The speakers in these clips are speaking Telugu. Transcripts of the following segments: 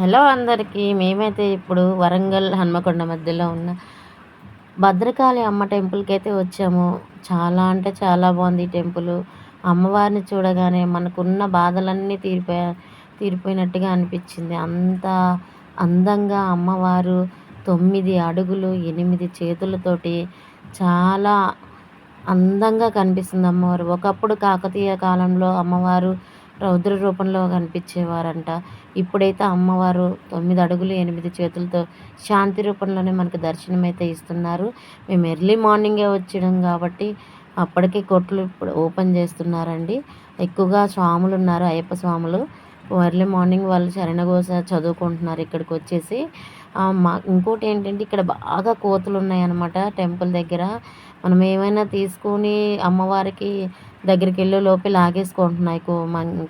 హలో అందరికీ మేమైతే ఇప్పుడు వరంగల్ హన్మకొండ మధ్యలో ఉన్న భద్రకాళి అమ్మ టెంపుల్కి అయితే వచ్చాము. చాలా అంటే చాలా బాగుంది ఈ టెంపుల్. అమ్మవారిని చూడగానే మనకున్న బాధలన్నీ తీరిపోయా తీరిపోయినట్టుగా అనిపించింది. అంత అందంగా అమ్మవారు తొమ్మిది అడుగులు ఎనిమిది చేతులతోటి చాలా అందంగా కనిపిస్తుంది అమ్మవారు. ఒకప్పుడు కాకతీయ కాలంలో అమ్మవారు రౌద్ర రూపంలో కనిపించేవారంట. ఇప్పుడైతే అమ్మవారు తొమ్మిది అడుగులు ఎనిమిది చేతులతో శాంతి రూపంలోనే మనకు దర్శనం అయితే ఇస్తున్నారు. మేము ఎర్లీ మార్నింగే వచ్చాం కాబట్టి అప్పటికే కొట్లు ఇప్పుడు ఓపెన్ చేస్తున్నారండి. ఎక్కువగా స్వాములు ఉన్నారు అయ్యప్ప స్వాములు. ఎర్లీ మార్నింగ్ వాళ్ళు శరణఘోష చదువుకుంటున్నారు ఇక్కడికి వచ్చేసి. మా ఇంకోటి ఏంటంటే ఇక్కడ బాగా కోతులు ఉన్నాయన్నమాట టెంపుల్ దగ్గర. మనం ఏమైనా తీసుకొని అమ్మవారికి దగ్గరికి వెళ్ళే లోపే లాగేసుకుంటున్నాయి కో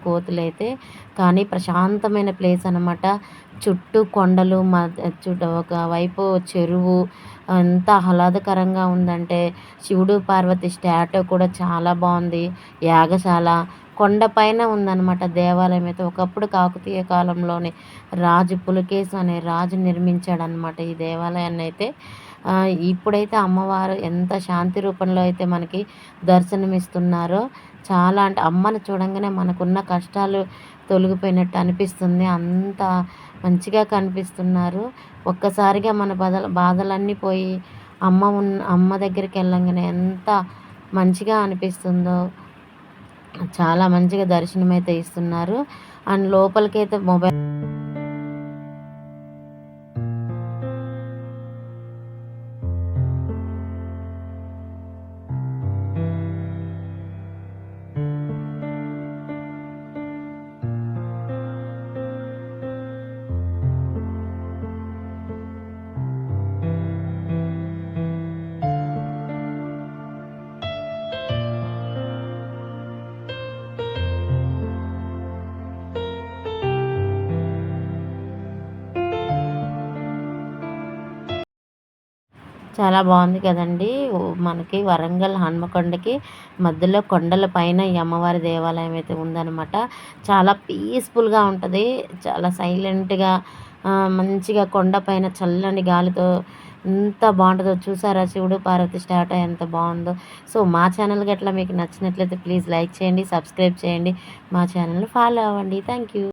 కోతులు అయితే కానీ ప్రశాంతమైన ప్లేస్ అనమాట చుట్టూ కొండలు మా చుట్టూ ఒక వైపు చెరువు ఎంత ఆహ్లాదకరంగా ఉందంటే శివుడు పార్వతి స్టాట్యూ కూడా చాలా బాగుంది. యాగశాల కొండపైన ఉందన్నమాట దేవాలయం అయితే. ఒకప్పుడు కాకతీయ కాలంలోనే రాజు పులకేశు అనే రాజు నిర్మించాడనమాట ఈ దేవాలయాన్ని అయితే ఇప్పుడైతే అమ్మవారు ఎంత శాంతి రూపంలో అయితే మనకి దర్శనమిస్తున్నారో చాలా అంటే అమ్మను చూడంగానే మనకున్న కష్టాలు తొలగిపోయినట్టు అనిపిస్తుంది. అంత మంచిగా కనిపిస్తున్నారు. ఒక్కసారిగా మన బాధ బాధలన్నీ పోయి అమ్మ ఉన్న అమ్మ దగ్గరికి వెళ్ళంగానే ఎంత మంచిగా అనిపిస్తుందో చాలా మంచిగా దర్శనం అయితే ఇస్తున్నారు. అండ్ లోపలికైతే మొబైల్ చాలా బాగుంది కదండి. మనకి వరంగల్ హన్మకొండకి మధ్యలో కొండల పైన ఈ అమ్మవారి దేవాలయం అయితే ఉందన్నమాట. చాలా పీస్ఫుల్గా ఉంటుంది. చాలా సైలెంట్గా మంచిగా కొండ పైన చల్లని గాలితో ఎంత బాగుంటుందో చూసారా శివుడు పార్వతి స్టార్ట్ ఎంత బాగుందో. సో మా ఛానల్ గట్లా మీకు నచ్చినట్లయితే ప్లీజ్ లైక్ చేయండి సబ్స్క్రైబ్ చేయండి. మా ఛానల్ని ఫాలో అవ్వండి. Thank you